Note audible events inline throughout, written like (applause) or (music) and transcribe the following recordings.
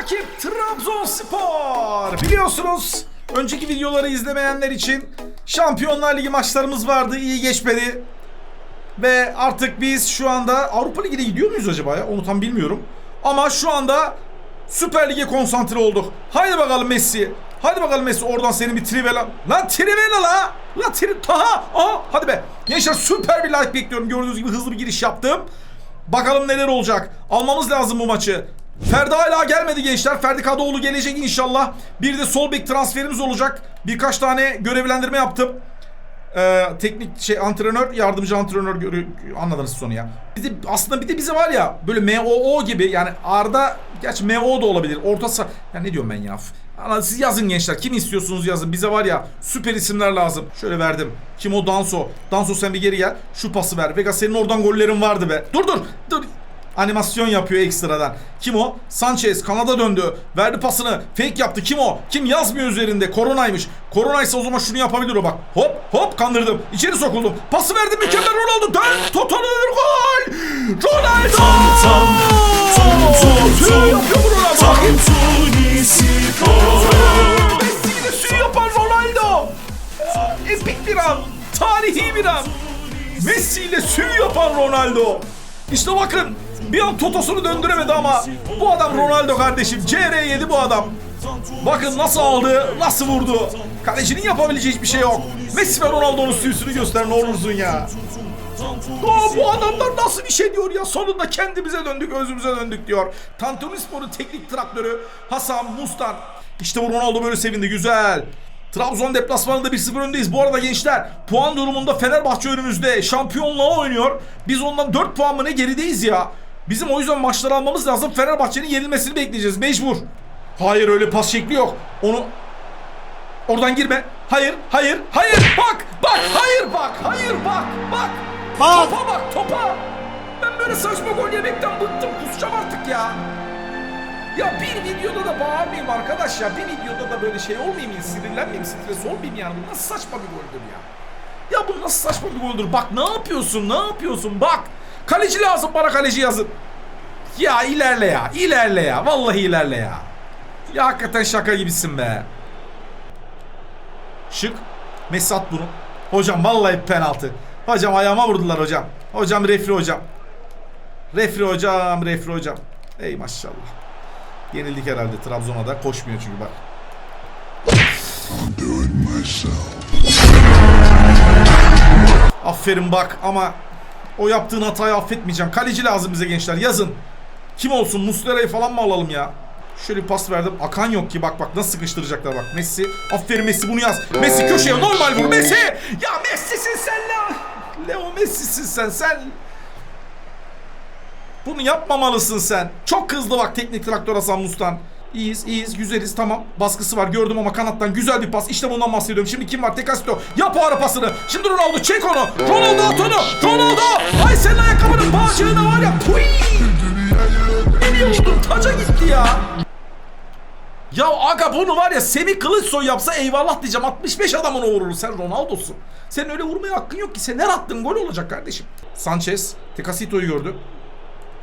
Rakip Trabzonspor. Biliyorsunuz önceki videoları izlemeyenler için Şampiyonlar Ligi maçlarımız vardı. iyi geçmedi. Ve artık biz şu anda Avrupa Ligi'ne gidiyor muyuz acaba ya? Onu tam bilmiyorum. Ama şu anda Süper Lig'e konsantre olduk. Haydi bakalım Messi. Hadi bakalım Messi oradan senin bir trivela. Lan trivela la. La tri... Taha. Aha hadi be. Gençler süper bir like bekliyorum. Gördüğünüz gibi hızlı bir giriş yaptım. Bakalım neler olacak. Almamız lazım bu maçı. Ferdi hala gelmedi gençler. Ferdi Kadıoğlu gelecek inşallah. Bir de sol bek transferimiz olacak. Birkaç tane görevlendirme yaptım. Ee, teknik şey antrenör, yardımcı antrenör anladınız sonu ya. Bir de aslında bir de bize var ya böyle MOO gibi yani Arda gerçi MO da olabilir. Orta sa ya ne diyorum ben ya? Siz yazın gençler. Kim istiyorsunuz yazın. Bize var ya süper isimler lazım. Şöyle verdim. Kim o Danso? Danso sen bir geri gel. Şu pası ver. Vega senin oradan gollerin vardı be. Dur dur. Dur. Animasyon yapıyor ekstradan. Kim o? Sanchez Kanada döndü. Verdi pasını. Fake yaptı. Kim o? Kim yazmıyor üzerinde? Koronaymış. Koronaysa o zaman şunu yapabilir o bak. Hop hop kandırdım. İçeri sokuldum. Pası verdim mükemmel Ronaldo. Dön. Totalır gol. Ronaldo. Tam tam tum tum Tüy yapıyor Ronaldo. Tam spor Messi'yle suyu yapan Ronaldo. Epik bir an. Tarihi bir an. Messi ile suyu yapan Ronaldo. İşte bakın bir an totosunu döndüremedi ama bu adam Ronaldo kardeşim. CR yedi bu adam. Bakın nasıl aldı, nasıl vurdu. Kalecinin yapabileceği hiçbir şey yok. Messi ve Ronaldo'nun süyüsünü göster ne olursun ya. Aa, bu adamlar nasıl bir şey diyor ya sonunda kendimize döndük özümüze döndük diyor. Tantuni Spor'un teknik traktörü Hasan Mustan. İşte bu Ronaldo böyle sevindi güzel. Trabzon deplasmanında 1-0 öndeyiz. Bu arada gençler puan durumunda Fenerbahçe önümüzde şampiyonluğa oynuyor. Biz ondan 4 puan mı ne gerideyiz ya. Bizim o yüzden maçları almamız lazım. Fenerbahçe'nin yenilmesini bekleyeceğiz mecbur. Hayır öyle pas şekli yok. Onu Oradan girme. Hayır, hayır, hayır. Bak, bak, hayır bak, hayır bak, bak. Bak. Topa bak, topa. Ben böyle saçma gol yemekten bıktım. Kusacağım artık ya. Ya bir videoda da bağırmayayım arkadaş ya. Bir videoda da böyle şey olmayayım, sinirlenmeyeyim, stres olmayayım yani. Bu nasıl saçma bir goldür ya. Ya bu nasıl saçma bir goldür. Bak ne yapıyorsun, ne yapıyorsun? Bak. Kaleci lazım bana kaleci yazın. Ya ilerle ya, ilerle ya. Vallahi ilerle ya. Ya hakikaten şaka gibisin be. Şık. Messi at bunu. Hocam vallahi penaltı. Hocam ayağıma vurdular hocam. Hocam refri hocam. Refri hocam, refri hocam. Ey maşallah. Yenildik herhalde Trabzon'a da. Koşmuyor çünkü bak. Aferin bak ama o yaptığın hatayı affetmeyeceğim. Kaleci lazım bize gençler. Yazın. Kim olsun? Muslera'yı falan mı alalım ya? Şöyle bir pas verdim. Akan yok ki. Bak bak nasıl sıkıştıracaklar bak. Messi. Aferin Messi bunu yaz. Messi köşeye normal vur. Messi. Ya Messi'sin sen Leo. Leo Messi'sin sen. Sen bunu yapmamalısın sen. Çok hızlı bak teknik traktör Hasan Mustan. İyiyiz, iyiyiz, güzeliz tamam. Baskısı var gördüm ama kanattan güzel bir pas. İşte bundan bahsediyorum. Şimdi kim var? Tekasito. Yap o ara pasını. Şimdi Ronaldo çek onu. Ronaldo at onu. Ronaldo. Ay senin ayakkabının bağcığına var ya. Puy. Nereye? Taca gitti ya. Ya aga bunu var ya Semih Kılıçsoy yapsa eyvallah diyeceğim. 65 adamın o vurur. Sen Ronaldo'sun. Senin öyle vurmaya hakkın yok ki. Sen her attığın gol olacak kardeşim. Sanchez Tecasito'yu gördü.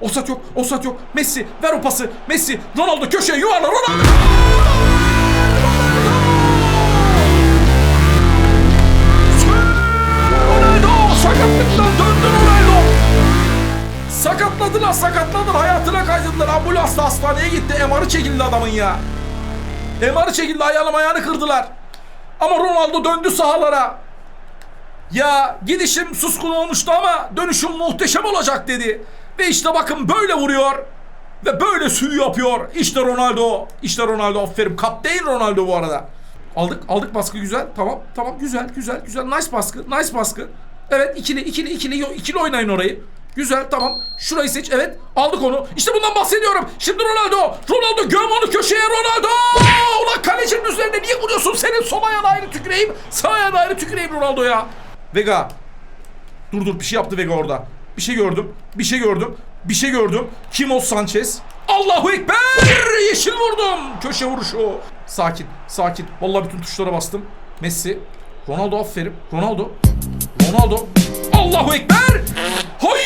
Osat yok, Osat yok. Messi ver o pası. Messi, Ronaldo köşeye yuvarla Ronaldo. Ronaldo sakatlıktan döndü Ronaldo. Sakatladılar, sakatladılar. Hayatına kaydılar. Ambulansla hastaneye gitti. MR'ı çekildi adamın ya. MR'ı çekildi. Ayağını ayağını kırdılar. Ama Ronaldo döndü sahalara. Ya gidişim suskun olmuştu ama dönüşüm muhteşem olacak dedi. Ve işte bakın böyle vuruyor. Ve böyle suyu yapıyor. İşte Ronaldo. İşte Ronaldo aferin. Kapteyn Ronaldo bu arada. Aldık. Aldık baskı güzel. Tamam. Tamam. Güzel. Güzel. Güzel. Nice baskı. Nice baskı. Evet. ikili ikili ikili. İkili oynayın orayı. Güzel. Tamam. Şurayı seç. Evet. Aldık onu. İşte bundan bahsediyorum. Şimdi Ronaldo. Ronaldo göm onu köşeye Ronaldo. Ulan kalecinin üzerinde niye vuruyorsun? Senin sol ayağına ayrı tüküreyim. Sağ ayağına ayrı tüküreyim Ronaldo ya. Vega. Dur dur bir şey yaptı Vega orada. Bir şey gördüm. Bir şey gördüm. Bir şey gördüm. Kim o Sanchez? Allahu Ekber! Yeşil vurdum. Köşe vuruşu. Sakin. Sakin. Vallahi bütün tuşlara bastım. Messi. Ronaldo aferin. Ronaldo. Ronaldo. Allahu Ekber. Hay!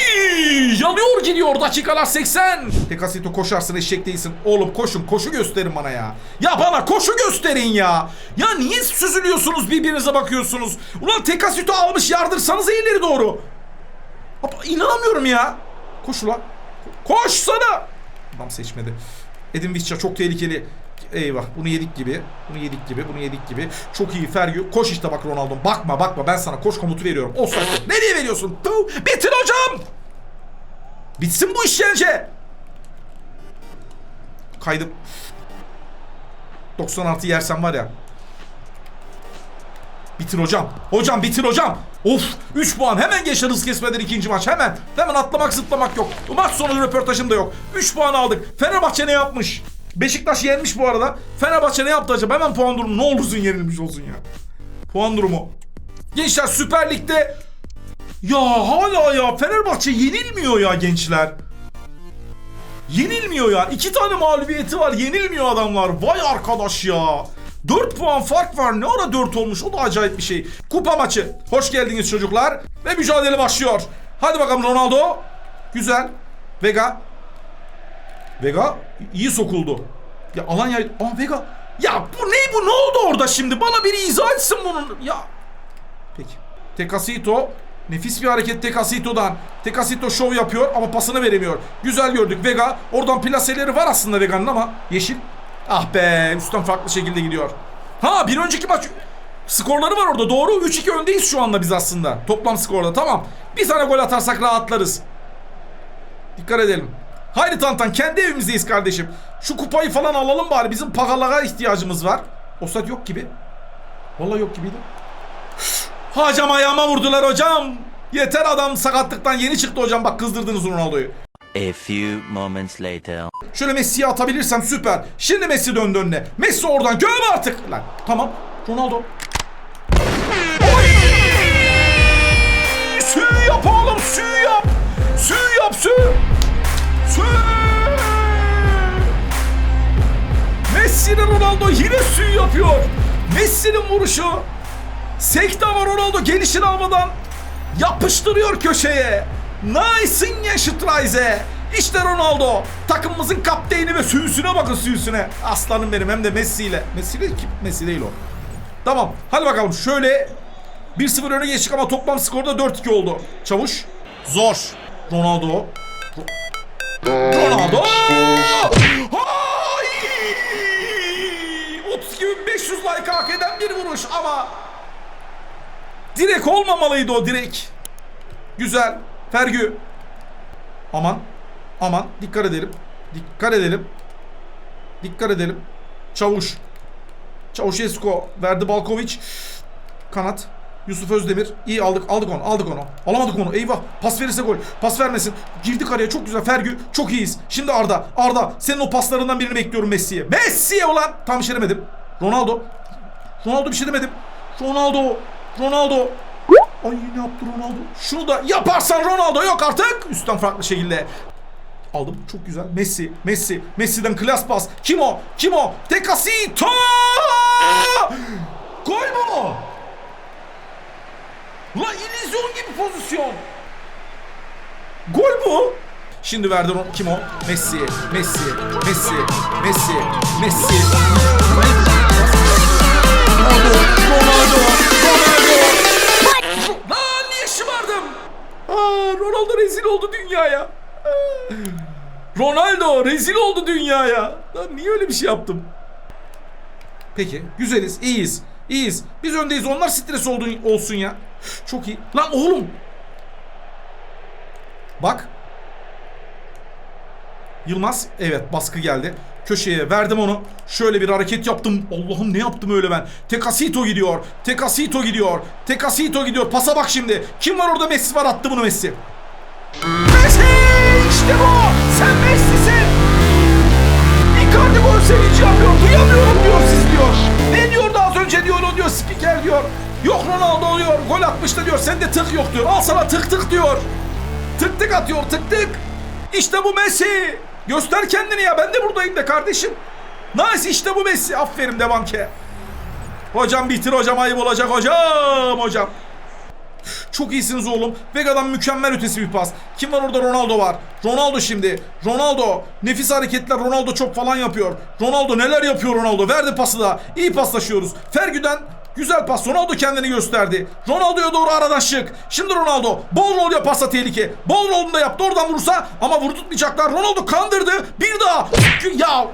Yanıyor gidiyor dakikalar 80. Tekasito koşarsın eşek değilsin. Oğlum koşun koşu gösterin bana ya. Ya bana koşu gösterin ya. Ya niye süzülüyorsunuz birbirinize bakıyorsunuz? Ulan Tekasito almış yardırsanız ileri doğru. Abi, inanamıyorum ya. Koş ulan. Koş sana. Adam seçmedi. Edin Visca çok tehlikeli. Eyvah bunu yedik gibi. Bunu yedik gibi. Bunu yedik gibi. Çok iyi Fergü. Koş işte bak Ronaldo. Bakma bakma ben sana koş komutu veriyorum. Offside yok. Nereye veriyorsun? Tuh, Bitir hocam. Bitsin bu işkence. Kaydım. 96 yersen var ya. Bitir hocam. Hocam bitir hocam. Of 3 puan. Hemen geçer hız kesmeden ikinci maç. Hemen. Hemen atlamak zıplamak yok. Maç sonu röportajım da yok. 3 puan aldık. Fenerbahçe ne yapmış? Beşiktaş yenmiş bu arada. Fenerbahçe ne yaptı acaba? Hemen puan durumu. Ne olursun yenilmiş olsun ya. Puan durumu. Gençler Süper Lig'de ya hala ya Fenerbahçe yenilmiyor ya gençler. Yenilmiyor ya. İki tane mağlubiyeti var. Yenilmiyor adamlar. Vay arkadaş ya. 4 puan fark var. Ne ara 4 olmuş? O da acayip bir şey. Kupa maçı. Hoş geldiniz çocuklar. Ve mücadele başlıyor. Hadi bakalım Ronaldo. Güzel. Vega. Vega iyi sokuldu. Ya Alanya... Aa Vega. Ya bu ne bu? Ne oldu orada şimdi? Bana biri izah etsin bunun. Ya. Peki. Tekasito. Nefis bir hareket Tekasito'dan. Tekasito şov yapıyor ama pasını veremiyor. Güzel gördük Vega. Oradan plaseleri var aslında Vega'nın ama yeşil. Ah be üstten farklı şekilde gidiyor. Ha bir önceki maç skorları var orada doğru. 3-2 öndeyiz şu anda biz aslında. Toplam skorda tamam. Bir tane gol atarsak rahatlarız. Dikkat edelim. Haydi Tantan kendi evimizdeyiz kardeşim. Şu kupayı falan alalım bari. Bizim pagalara ihtiyacımız var. Osat yok gibi. Vallahi yok gibiydi. (sighs) Hocam ayağıma vurdular hocam. Yeter adam sakatlıktan yeni çıktı hocam. Bak kızdırdınız Ronaldo'yu. A few moments later. Şöyle Messi'yi atabilirsem süper. Şimdi Messi döndü önüne. Messi oradan göm artık. Lan tamam. Ronaldo. Oy! Sü yap oğlum sü yap. Sü yap sü. Sü. Messi'nin Ronaldo yine sü yapıyor. Messi'nin vuruşu. Sekte ama Ronaldo gelişini almadan yapıştırıyor köşeye. Nice'ın ya Şıtrayze. İşte Ronaldo. Takımımızın kapteyni ve süsüne bakın süsüne. Aslanım benim hem de Messi ile. Messi ile kim? Messi değil o. Tamam. Hadi bakalım şöyle 1-0 öne geçtik ama toplam skorda 4-2 oldu. Çavuş. Zor. Ronaldo. Ro- Ronaldo. Hay! 32.500 like hak eden bir vuruş ama direk olmamalıydı o direk. Güzel. Fergü. Aman. Aman. Dikkat edelim. Dikkat edelim. Dikkat edelim. Çavuş. Çavuş Esko. Verdi Balkoviç. Kanat. Yusuf Özdemir. İyi aldık. Aldık onu. Aldık onu. Alamadık onu. Eyvah. Pas verirse gol. Pas vermesin. Girdik araya. Çok güzel. Fergü. Çok iyiyiz. Şimdi Arda. Arda. Senin o paslarından birini bekliyorum Messi'ye. Messi'ye ulan. Tam bir demedim. Ronaldo. Ronaldo bir şey demedim. Ronaldo. Ronaldo. Ay ne yaptı Ronaldo? Şunu da yaparsan Ronaldo yok artık. Üstten farklı şekilde. Aldım. Çok güzel. Messi. Messi. Messi'den klas pas. Kim o? Kim o? Tekasito! Gol mü o? Ulan illüzyon gibi pozisyon. Gol bu. Şimdi verdi kim o? Messi, Messi, Messi, Messi, Messi. Ronaldo, Ronaldo rezil oldu dünyaya. Ronaldo rezil oldu dünyaya. Lan niye öyle bir şey yaptım? Peki güzeliz, iyiyiz. İyiyiz. Biz öndeyiz. Onlar stres oldu, olsun ya. Çok iyi. Lan oğlum. Bak. Yılmaz. Evet baskı geldi. Köşeye verdim onu. Şöyle bir hareket yaptım. Allah'ım ne yaptım öyle ben. Tekasito gidiyor. Tekasito gidiyor. Tekasito gidiyor. Pasa bak şimdi. Kim var orada? Messi var. Attı bunu Messi. Messi! İşte bu. Sen Messi'sin. Icardi gol sevinci yapıyor. Duyamıyorum diyor siz diyor. Ne diyordu az önce diyor o diyor spiker diyor. Yok Ronaldo diyor. Gol atmıştı diyor. Sende tık yok diyor. Al sana tık tık diyor. Tık tık atıyor tık tık. İşte bu Messi. Göster kendini ya. Ben de buradayım de kardeşim. Nice işte bu Messi. Aferin devam ki. Hocam bitir hocam ayıp olacak hocam hocam. Çok iyisiniz oğlum. Vega'dan mükemmel ötesi bir pas. Kim var orada? Ronaldo var. Ronaldo şimdi. Ronaldo. Nefis hareketler. Ronaldo çok falan yapıyor. Ronaldo neler yapıyor Ronaldo? Verdi pası da. İyi paslaşıyoruz. Fergü'den Güzel pas. Ronaldo kendini gösterdi. Ronaldo'ya doğru aradan şık. Şimdi Ronaldo. Bol rol yaparsa tehlike. Bol rolunu da yaptı. Oradan vurursa ama vuru tutmayacaklar. Ronaldo kandırdı. Bir daha. Ya.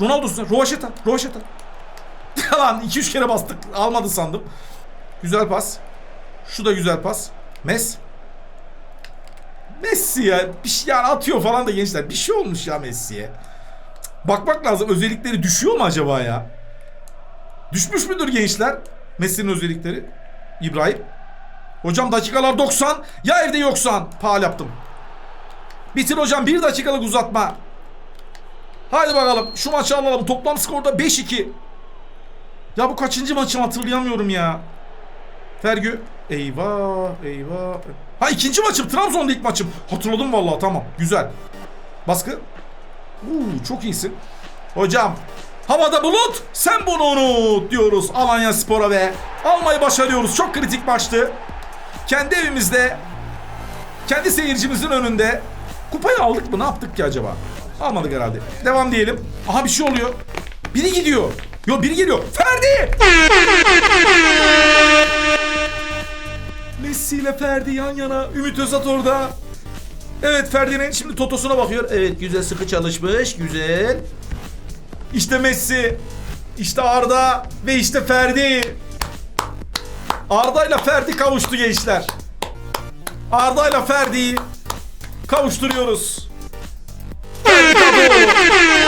Ronaldo Rovaşeta. Rovaşeta. (laughs) Lan 2-3 kere bastık. Almadı sandım. Güzel pas. Şu da güzel pas. Mes. Messi ya. Bir şey yani atıyor falan da gençler. Bir şey olmuş ya Messi'ye. Bakmak lazım. Özellikleri düşüyor mu acaba ya? Düşmüş müdür gençler? Messi'nin özellikleri. İbrahim. Hocam dakikalar 90. Ya evde yoksan. Paal yaptım. Bitir hocam. Bir dakikalık uzatma. Haydi bakalım. Şu maçı alalım. Toplam skorda 5-2. Ya bu kaçıncı maçı hatırlayamıyorum ya. Fergü. Eyvah eyvah. Ha ikinci maçım. Trabzon'da ilk maçım. Hatırladım vallahi tamam. Güzel. Baskı. Uuu çok iyisin. Hocam. Havada bulut. Sen bunu unut diyoruz Alanya Spor'a ve almayı başarıyoruz. Çok kritik maçtı. Kendi evimizde. Kendi seyircimizin önünde. Kupayı aldık mı? Ne yaptık ki acaba? Almadık herhalde. Devam diyelim. Aha bir şey oluyor. Biri gidiyor. Yo biri geliyor. Ferdi! Messi ile Ferdi yan yana. Ümit Özat orada. Evet Ferdi'nin şimdi totosuna bakıyor. Evet güzel sıkı çalışmış. Güzel. İşte Messi. İşte Arda. Ve işte Ferdi. Arda ile Ferdi kavuştu gençler. Arda ile Ferdi'yi kavuşturuyoruz. Ferdi.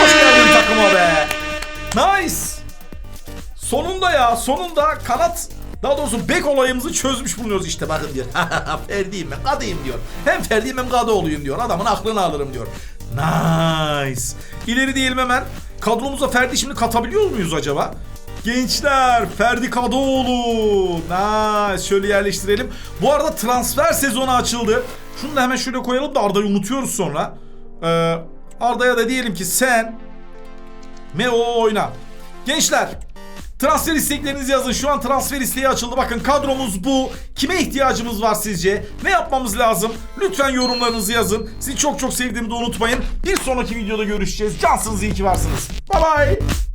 Hoş geldin takıma be. Nice. Sonunda ya sonunda kanat daha doğrusu bek olayımızı çözmüş bulunuyoruz işte bakın diyor. (laughs) Ferdi'yim ben kadıyım diyor. Hem Ferdi'yim hem Kadıoğlu'yum diyor. Adamın aklını alırım diyor. Nice. İleri diyelim hemen. Kadromuza Ferdi şimdi katabiliyor muyuz acaba? Gençler Ferdi Kadıoğlu. Nice. Şöyle yerleştirelim. Bu arada transfer sezonu açıldı. Şunu da hemen şöyle koyalım da Arda'yı unutuyoruz sonra. Ee, Arda'ya da diyelim ki sen Meo oyna. Gençler transfer isteklerinizi yazın. Şu an transfer isteği açıldı. Bakın kadromuz bu. Kime ihtiyacımız var sizce? Ne yapmamız lazım? Lütfen yorumlarınızı yazın. Sizi çok çok sevdiğimi de unutmayın. Bir sonraki videoda görüşeceğiz. Cansınız iyi ki varsınız. Bye bye.